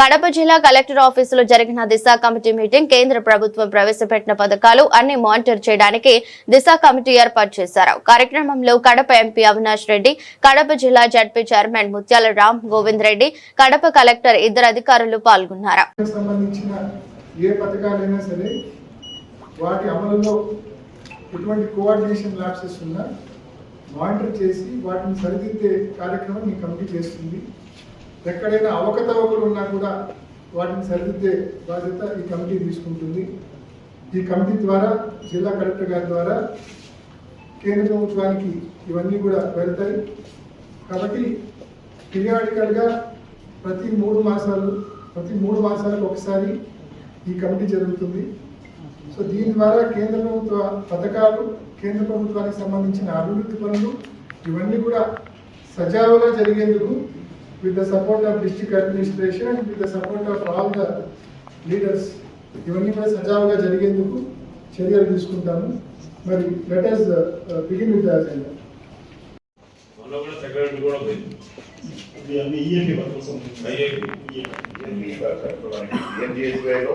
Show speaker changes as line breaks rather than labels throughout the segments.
కడప జిల్లా కలెక్టర్ ఆఫీసులో జరిగిన దిశ కమిటీ మీటింగ్ కేంద్ర ప్రభుత్వం ప్రవేశపెట్టిన పథకాలు అన్ని మానిటర్ చేయడానికి దిశ కమిటీ ఏర్పాటు చేశారు. కార్యక్రమంలో కడప ఎంపీ అవినాష్ రెడ్డి కడప జిల్లా ZP chairman Muthyala Ram Govind Reddy Kadapa collector ఇద్దరు అధికారులు పాల్గొన్నారు.
ఏ పథకాలైనా సరే వాటి అమలులో ఎటువంటి కోఆర్డినేషన్ ఉన్నా మానిటర్ చేసి వాటిని సరిదిద్దే కార్యక్రమం ఈ కమిటీ చేస్తుంది. ఎక్కడైనా అవకతవకలు ఉన్నా కూడా వాటిని సరిదిద్దే బాధ్యత ఈ కమిటీ తీసుకుంటుంది. ఈ కమిటీ ద్వారా జిల్లా కలెక్టర్ గారి ద్వారా కేంద్ర ప్రభుత్వానికి ఇవన్నీ కూడా వెళ్తాయి కాబట్టి పీరియాడికల్గా ప్రతి మూడు మాసాలు ప్రతి మూడు మాసాలకు ఒకసారి ఈ కమిటీ జరుగుతుంది. సో దీని ద్వారా కేంద్ర ప్రభుత్వ పథకాలు కేంద్ర ప్రభుత్వానికి సంబంధించిన అభివృద్ధి పనులు ఇవన్నీ కూడా సజావుగా జరిగేందుకు with the support of district administration and with the support of all the leaders ఇవన్నీ కూడా సజావుగా జరిగేందుకు చర్యలు తీసుకుంటాము. మరి let us begin with agenda
మనలో కూడా సెక్రటరీ కూడా పోయింది
ఇది అన్ని ఈఎంపీ వర్క్ సంబంధించి
ఐఐటి
ఎంజిఎస్వైలో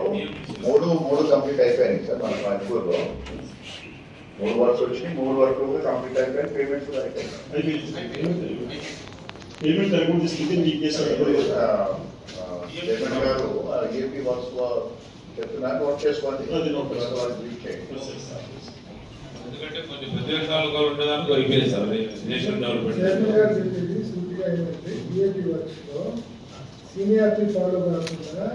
మూడు మూడు కంప్లీట్ అయిపోయినాయి సార్ మన రాజ్పూర్లో. మూడు వర్క్స్ వచ్చినాయి మూడు వర్క్లు కూడా కంప్లీట్ అయిపోయి పేమెంట్స్ కూడా
పేమెంట్ అకౌంట్ తీసుకుంటే మీకు చేస్తారు
ఆ, ఆ, చైర్మన్ గారు ఏపీ వర్క్స్ చెప్తున్నారు నోట్ చేసుకోండి
అది నోట్ చేసుకోండి.
వాళ్ళకి లీక్ చేయండి
ఎందుకంటే కొన్ని ప్రతిపక్షాలు కూడా ఉండడానికి అయిపోయింది సార్ అది నేషనల్
చైర్మన్ గారు
డెవలప్మెంట్
చెప్పేది సూటిగా ఏంటంటే బిఏపీ వర్క్స్ లో సీనియారిటీ ఫాలో కాకుండా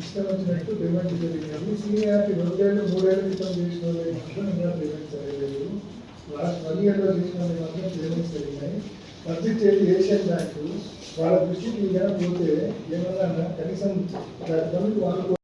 ఇష్టం వచ్చినట్టు పేమెంట్ జరిగినాయి సీనియారిటీ రెండేళ్ళు మూడేళ్ళు క్రితం చేసిన వాళ్ళకి మాత్రం ఇంకా పేమెంట్ జరగలేదు లాస్ట్ వన్ ఇయర్ లో చేసిన వాళ్ళకి మాత్రం పేమెంట్స్ జరిగినాయి పబ్లిక్ చేసి ఏషియన్ బ్యాంకు వాళ్ళ దృష్టికి కానీ పోతే ఏమన్నా కనీసం దాని వాళ్ళు